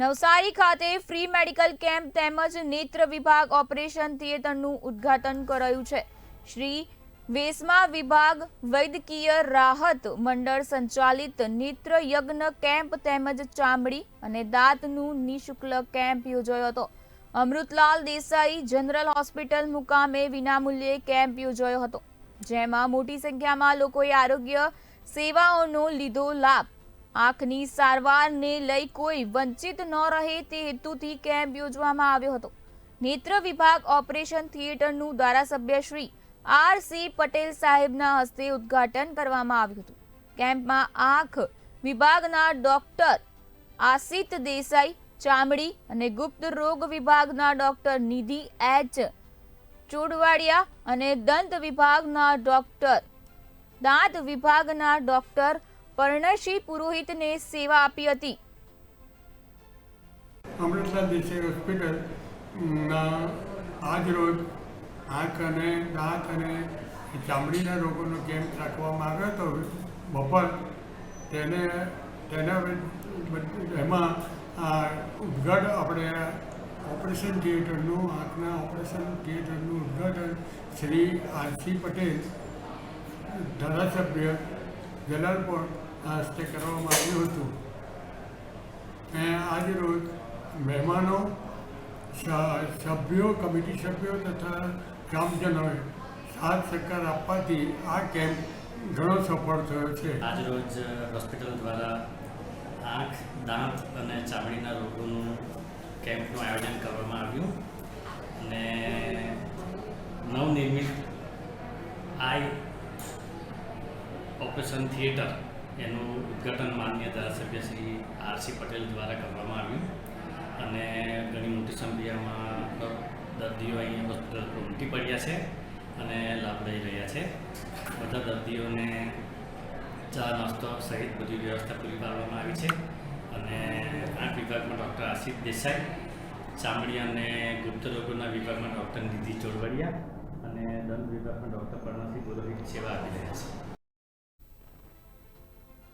નવસારી ખાતે free medical camp તેમજ નેત્ર વિભાગ ઓપરેશન થિયેટરનું ઉદ્ઘાટન કરાયું છે. શ્રી વેસમા વિભાગ વૈદ્યકીય રાહત મંડળ સંચાલિત નેત્ર યજ્ઞ કેમ્પ તેમજ ચામડી અને દાંતનું નિઃશુલ્ક કેમ્પ યોજાયો હતો. અમૃતલાલ દેસાઈ જનરલ હોસ્પિટલ મુકામે વિનામૂલ્યે કેમ્પ યોજાયો હતો. જેમાં મોટી સંખ્યામાં લોકોએ આરોગ્ય સેવાઓનો લીધો લાભ આંખની સારવારને લઈ કોઈ વંચિત ન રહે તે હેતુથી કેમ્પ યોજવામાં આવ્યો હતો. નેત્ર વિભાગ ઓપરેશન થિયેટરનું ધારાસભ્ય શ્રી આર સી પટેલ સાહેબના હસ્તે ઉદ્ઘાટન કરવામાં આવ્યું હતું. કેમ્પમાં આંખ વિભાગના ડોક્ટર આસિત દેસાઈ, ચામડી અને ગુપ્ત રોગ વિભાગના ડોક્ટર નિધિ એચ. ચોડવાડિયા અને દંત વિભાગના ડોક્ટર, દાંત વિભાગના ડોક્ટર પર્ણશી પુરોહિતને સેવા આપી હતી. અમૃતસર દેસાઈ હોસ્પિટલ ના, આજ રોજ આંખ અને દાંત અને ચામડીના રોગોનો કેમ્પ રાખવામાં આવ્યો હતો. બપોર તેને, તેના એમાં આ ઉદ્ઘાટન આપણે ઓપરેશન થિયેટરનું, આંખના ઓપરેશન થિયેટરનું ઉદ્ઘાટન શ્રી આરસી પટેલ ધારાસભ્ય જલાલપોર આ હસ્તે કરવામાં આવ્યું હતું. અને રોજ મહેમાનો સભ્યો, કમિટી સભ્યો તથા ગ્રામજનોએ સાથ સહકાર આપવાથી આ કેમ્પ ઘણો સફળ થયો છે. આજરોજ હોસ્પિટલ દ્વારા આંખ, દાંત અને ચામડીના રોગોનું કેમ્પનું આયોજન કરવામાં આવ્યું. અને નવનિર્મિત આઈ ઓપરેશન થિયેટર એનું ઉદ્ઘાટન માન્ય ધારાસભ્ય શ્રી આરસી પટેલ દ્વારા કરવામાં આવ્યું. અને ઘણી મોટી સંખ્યામાં દર્દીઓ અહીંયા હોસ્પિટલ પર ઉમટી પડ્યા છે અને લાભ લઈ રહ્યા છે. બધા દર્દીઓને ચા નાસ્તો સહિત બધી વ્યવસ્થા પૂરી પાડવામાં આવી છે. અને આઠ વિભાગમાં ડૉક્ટર આશિષ દેસાઈ, ચામડી અને ગુપ્ત રોગોના વિભાગમાં ડૉક્ટર નિધિ ચોડવડિયા અને દંત વિભાગમાં ડૉક્ટર પ્રણવસિંહ પુરોહિત સેવા આપી